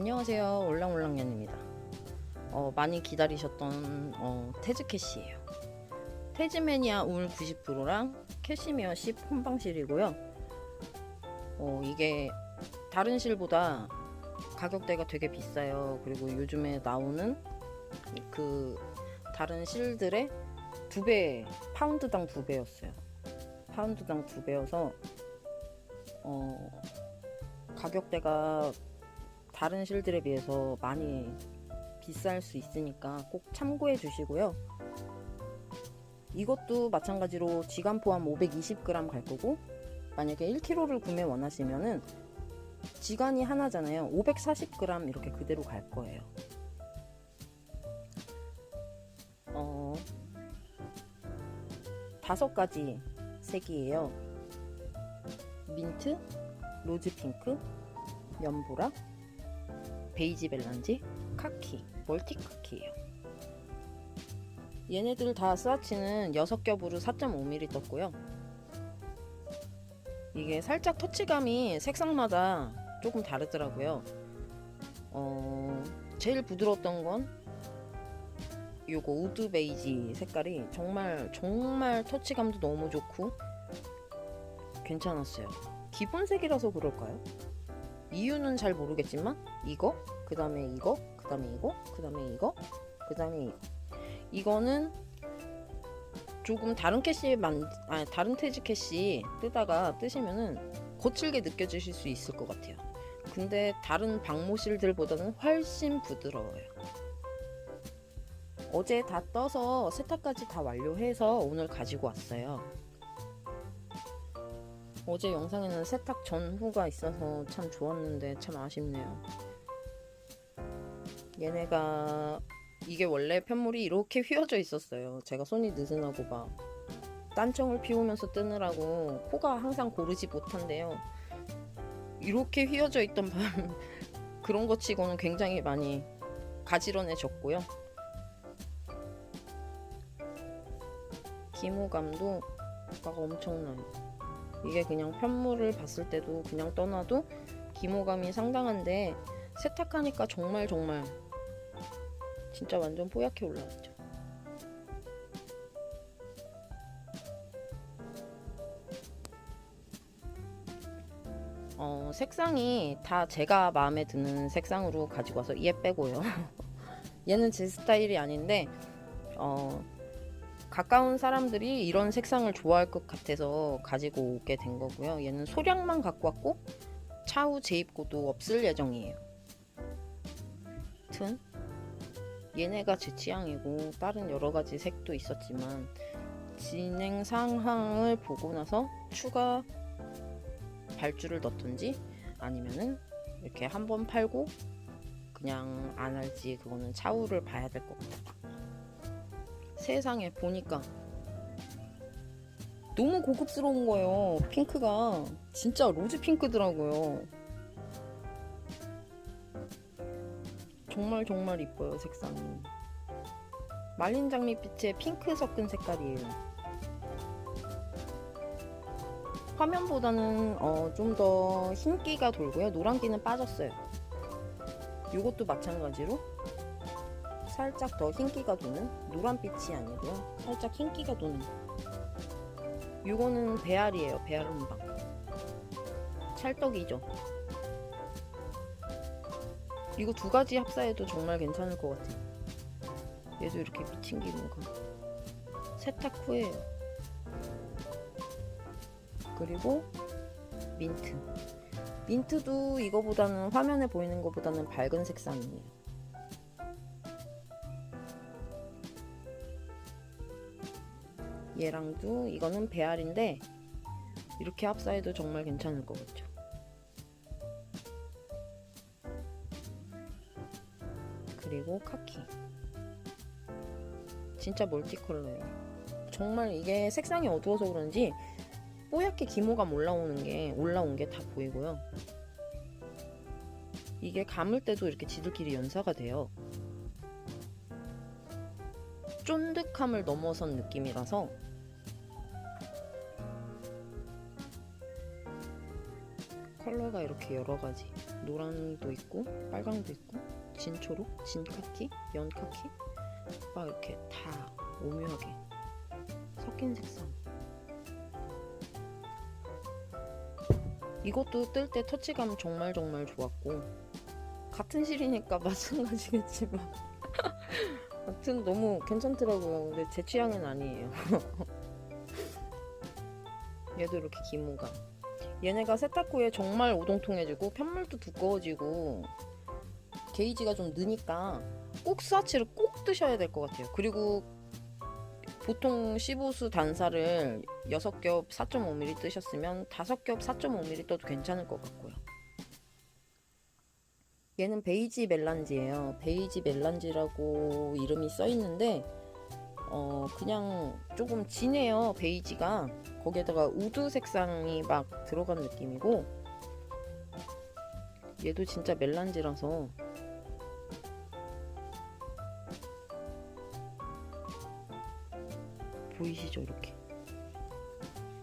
안녕하세요. 올랑올랑년입니다. 어, 많이 기다리셨던 어, 테즈 캐시예요. 테즈매니아 울 90%랑 캐시미어 10 혼방실이고요. 어, 이게 다른 실보다 가격대가 되게 비싸요. 그리고 요즘에 나오는 그 다른 실들의 두배 파운드당 두 배였어요. 파운드당 두 배여서 어, 가격대가 다른 실들에 비해서 많이 비쌀 수 있으니까 꼭 참고해 주시고요. 이것도 마찬가지로 지간 포함 520g 갈 거고 만약에 1kg를 구매 원하시면은 지간이 하나잖아요. 540g 이렇게 그대로 갈 거예요. 어, 다섯 가지 색이에요. 민트, 로즈 핑크, 연보라, 베이지 벨란지, 카키, 멀티 카키예요. 얘네들 다 스와치는 6겹으로 4.5mm 떴고요. 이게 살짝 터치감이 색상마다 조금 다르더라고요. 어, 제일 부드러웠던 건 요거 우드 베이지 색깔이 정말 정말 터치감도 너무 좋고 괜찮았어요. 기본 색이라서 그럴까요? 이유는 잘 모르겠지만 이거 그 다음에 이거 그 다음에 이거 그 다음에 이거 그 다음에 이거 이거는 조금 다른 캐시 만 아니 다른 태즈 캐시 뜨다가 뜨시면은 거칠게 느껴지실 수 있을 것 같아요. 근데 다른 방모실들보다는 훨씬 부드러워요. 어제 다 떠서 세탁까지 다 완료해서 오늘 가지고 왔어요. 어제 영상에는 세탁 전후가 있어서 참 좋았는데 참 아쉽네요. 얘네가 이게 원래 편물이 이렇게 휘어져 있었어요. 제가 손이 느슨하고 막 딴청을 피우면서 뜨느라고 코가 항상 고르지 못한데요. 이렇게 휘어져 있던 반 그런 거 치고는 굉장히 많이 가지런해졌고요. 기모감도 막 엄청나요. 이게 그냥 편물을 봤을 때도 그냥 떠나도 기모감이 상당한데 세탁하니까 정말 정말 진짜 완전 뽀얗게 올라왔죠. 어, 색상이 다 제가 마음에 드는 색상으로 가지고 와서 얘 빼고요. 얘는 제 스타일이 아닌데 어, 가까운 사람들이 이런 색상을 좋아할 것 같아서 가지고 오게 된 거고요. 얘는 소량만 갖고 왔고 차후 재입고도 없을 예정이에요. 튼 얘네가 제 취향이고 다른 여러 가지 색도 있었지만 진행 상황을 보고 나서 추가 발주를 넣던지 아니면은 이렇게 한번 팔고 그냥 안 할지 그거는 차후를 봐야 될 것 같아요. 세상에 보니까 너무 고급스러운 거예요. 핑크가 진짜 로즈 핑크더라고요. 정말 정말 이뻐요 색상이. 말린 장미빛에 핑크 섞은 색깔이에요. 화면보다는 어, 좀 더 흰기가 돌고요. 노란기는 빠졌어요. 이것도 마찬가지로 살짝 더 흰기가 도는 노란빛이 아니고요. 살짝 흰기가 도는 이거는 배알이에요. 배알 한방 찰떡이죠. 이거 두 가지 합사해도 정말 괜찮을 것 같아요. 얘도 이렇게 미친 기분가 세탁 후에요. 그리고 민트. 민트도 이거보다는 화면에 보이는 것보다는 밝은 색상이에요. 얘랑도 이거는 배알인데 이렇게 합사해도 정말 괜찮을 것 같죠. 그리고 카키. 진짜 멀티컬러예요. 정말 이게 색상이 어두워서 그런지 뽀얗게 기모감 올라오는 게 올라온 게 다 보이고요. 이게 감을 때도 이렇게 지들끼리 연사가 돼요. 쫀득함을 넘어선 느낌이라서 컬러가 이렇게 여러 가지 노란도 있고 빨강도 있고 진초록, 진카키, 연카키 막 이렇게 다 오묘하게 섞인 색상. 이것도 뜰 때 터치감 정말 정말 좋았고 같은 실이니까 마찬가지겠지만 하여튼 너무 괜찮더라고요. 근데 제 취향은 아니에요. 얘도 이렇게 기모가. 얘네가 세탁 후에 정말 오동통해지고 편물도 두꺼워지고 게이지가 좀 느니까 꼭 스와치를 꼭 뜨셔야 될 것 같아요. 그리고 보통 15수 단사를 6겹 4.5mm 뜨셨으면 5겹 4.5mm 떠도 괜찮을 것 같고요. 얘는 베이지 멜란지예요. 베이지 멜란지라고 이름이 써 있는데 어 그냥 조금 진해요. 베이지가 거기에다가 우드 색상이 막 들어간 느낌이고 얘도 진짜 멜란지라서 보이시죠 이렇게?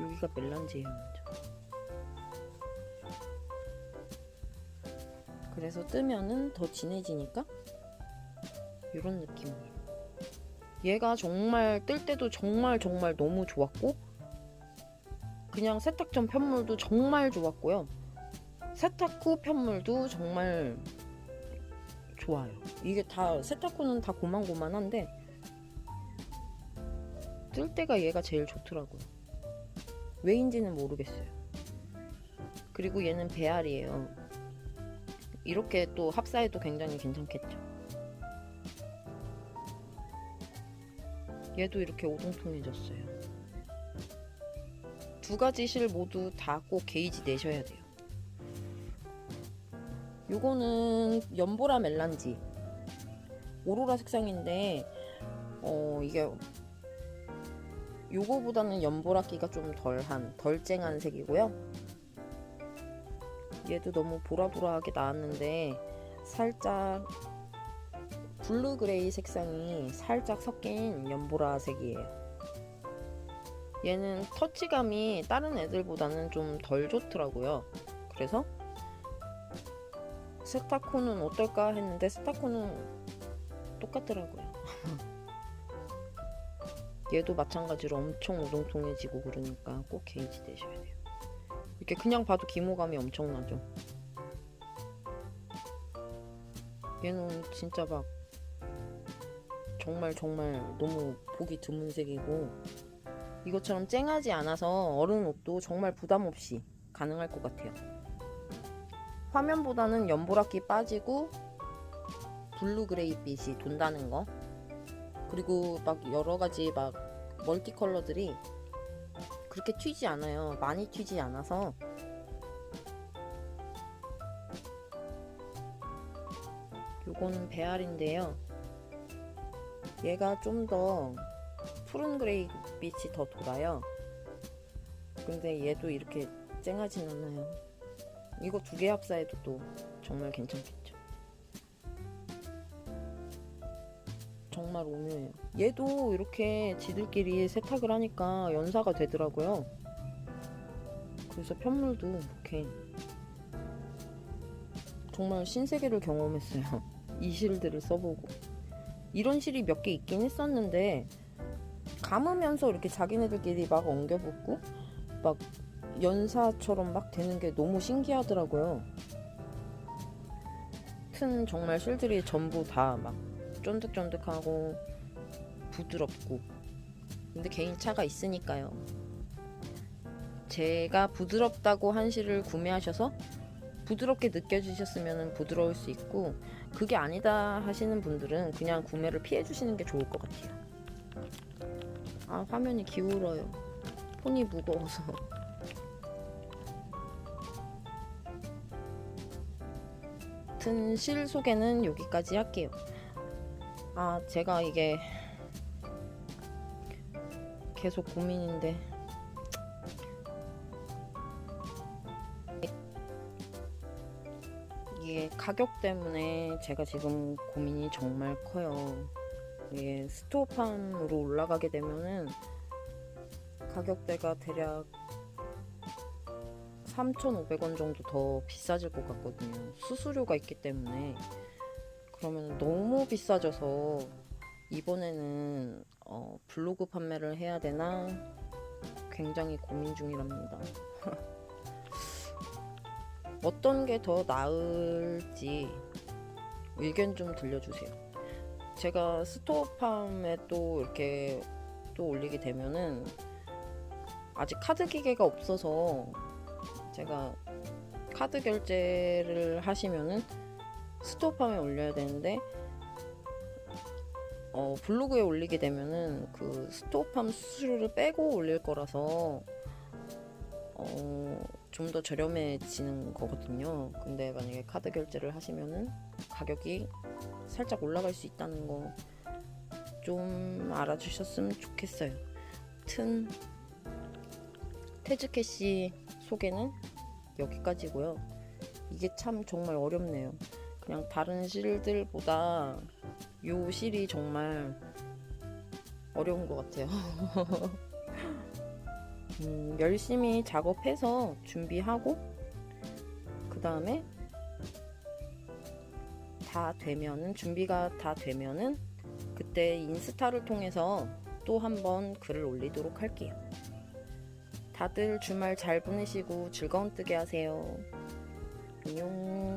여기가 멜란지예요 완전. 그래서 뜨면은 더 진해지니까 이런 느낌이에요. 얘가 정말 뜰 때도 정말 정말 너무 좋았고 그냥 세탁 전 편물도 정말 좋았고요 세탁 후 편물도 정말 좋아요 이게 다 세탁 후는 다 고만고만한데 뜰 때가 얘가 제일 좋더라고요. 왜인지는 모르겠어요. 그리고 얘는 배알이에요. 이렇게 또 합사해도 굉장히 괜찮겠죠. 얘도 이렇게 오동통해졌어요. 두 가지 실 모두 다 꼭 게이지 내셔야 돼요. 요거는 연보라 멜란지. 오로라 색상인데 어 이게 요거보다는 연보라기가 좀 덜한 덜 쨍한 색이고요. 얘도 너무 보라보라하게 나왔는데 살짝 블루 그레이 색상이 살짝 섞인 연보라색이에요 얘는 터치감이 다른 애들보다는 좀 덜 좋더라고요 그래서 스타코는 어떨까 했는데 스타코는 똑같더라고요 얘도 마찬가지로 엄청 우동통해지고 그러니까 꼭 게이지 내셔야 돼요. 이렇게 그냥 봐도 기모감이 엄청나죠. 얘는 진짜 막 정말 정말 너무 보기 드문 색이고 이것처럼 쨍하지 않아서 어른 옷도 정말 부담 없이 가능할 것 같아요. 화면보다는 연보라기 빠지고 블루 그레이 빛이 돈다는 거 그리고 막 여러 가지 막 멀티 컬러들이 그렇게 튀지 않아요. 많이 튀지 않아서 요거는 배알인데요. 얘가 좀 더 푸른 그레이 빛이 더 돌아요. 근데 얘도 이렇게 쨍하진 않아요. 이거 두 개 합사해도 또 정말 괜찮겠죠. 정말 오묘해요. 얘도 이렇게 지들끼리 세탁을 하니까 연사가 되더라고요. 그래서 편물도 이렇게 정말 신세계를 경험했어요. 이 실들을 써보고 이런 실이 몇 개 있긴 했었는데 감으면서 이렇게 자기네들끼리 막 엉겨 붙고 막 연사처럼 막 되는 게 너무 신기하더라고요. 튼 정말 실들이 전부 다 막 쫀득쫀득하고 부드럽고. 근데 개인 차가 있으니까요. 제가 부드럽다고 한 실을 구매하셔서 부드럽게 느껴지셨으면 부드러울 수 있고 그게 아니다 하시는 분들은 그냥 구매를 피해 주시는 게 좋을 것 같아요 아 화면이 기울어요. 폰이 무거워서. 같은 실 소개는 여기까지 할게요. 아, 제가 이게 계속 고민인데. 이게 가격 때문에 제가 지금 고민이 정말 커요. 이게 스토어판으로 올라가게 되면은 가격대가 대략 3,500원 정도 더 비싸질 것 같거든요. 수수료가 있기 때문에 그러면 너무 비싸져서 이번에는 어, 블로그 판매를 해야 되나 굉장히 고민 중이랍니다. 어떤 게 더 나을지 의견 좀 들려주세요. 제가 스토어팜에 또 이렇게 또 올리게 되면은 아직 카드 기계가 없어서 제가 카드 결제를 하시면은 스토어팜에 올려야 되는데 어, 블로그에 올리게 되면은 그 스토어팜 수수료를 빼고 올릴 거라서 어, 좀 더 저렴해지는 거거든요. 근데 만약에 카드 결제를 하시면은 가격이 살짝 올라갈 수 있다는 거 좀 알아주셨으면 좋겠어요. 튼 테즈캐시 소개는 여기까지고요. 이게 참 정말 어렵네요. 그냥 다른 실들보다 요 실이 정말 어려운 것 같아요. 음, 열심히 작업해서 준비하고 그 다음에 다 되면은 준비가 다 되면은 그때 인스타를 통해서 또 한번 글을 올리도록 할게요. 다들 주말 잘 보내시고 즐거운 뜨게 하세요. 안녕.